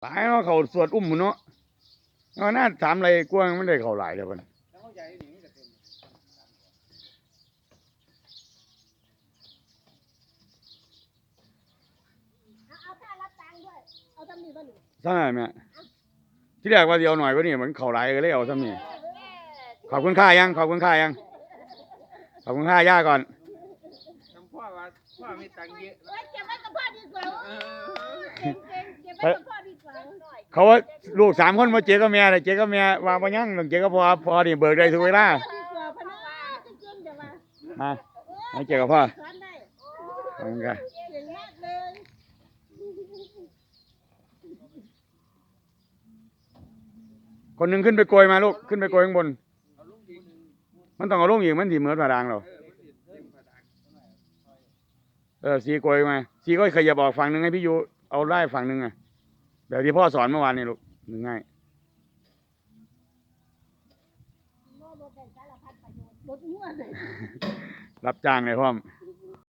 หลายเนาะเขาสวดอุ้มหมู่เนาะเอาหน้าถามอะไรกวางมันได้เขาหลายเดี๋ยวเพิ่นแล้วเขาใหญ่หนิมันก็เต็มเอาเอาค่ารับตังค์ด้วยเอาทำนี่บ้าหนูใช่ไหมที่แรกว่าสิเดียวหน่อยกว่านี้มันเขาหลายก็เลยเอาซ้ำนี่ขอบคุณค่ายังขอบคุณค่ายังขอบคุณค่าย่าก่อนจำพ่อว่าพ่อมีตังค์เยอะเอ้ยเก็บไว้กับพ่อดีกว่าเออเก่งเก่งเก็บไว้กับพ่อดีกว่า เขาว่าลูกสามคนมาเจ๊กับแม่เลยเจ๊กับแม่ว่าบ่ยังต้องเจ๊กับพ่อพ่อนี่เบิกได้ทุกเวลาดีกว่าพะนะจะเก่งเดี๋ยวว่าฮะให้เจ๊กับพ่อขอบคุณครับเก่งมากเลยคนหนึ่งขึ้นไปโกยมาลูกขึ้นไปโกยข้างบน มันต้องเอาลงอีกมันสิเหมือนผาดางเราเออสีโกยมาสีก็ขยับออกฝั่งหนึ่งให้พี่ยูเอาไล่ฝั่งหนึ่งอะ แบบที่พ่อสอนเมื่อวานนี่ลูกง่ายโม่บ่ได้สารพัดประโยชน์บดหัวเลยรับจ้างเลยพ่อมเ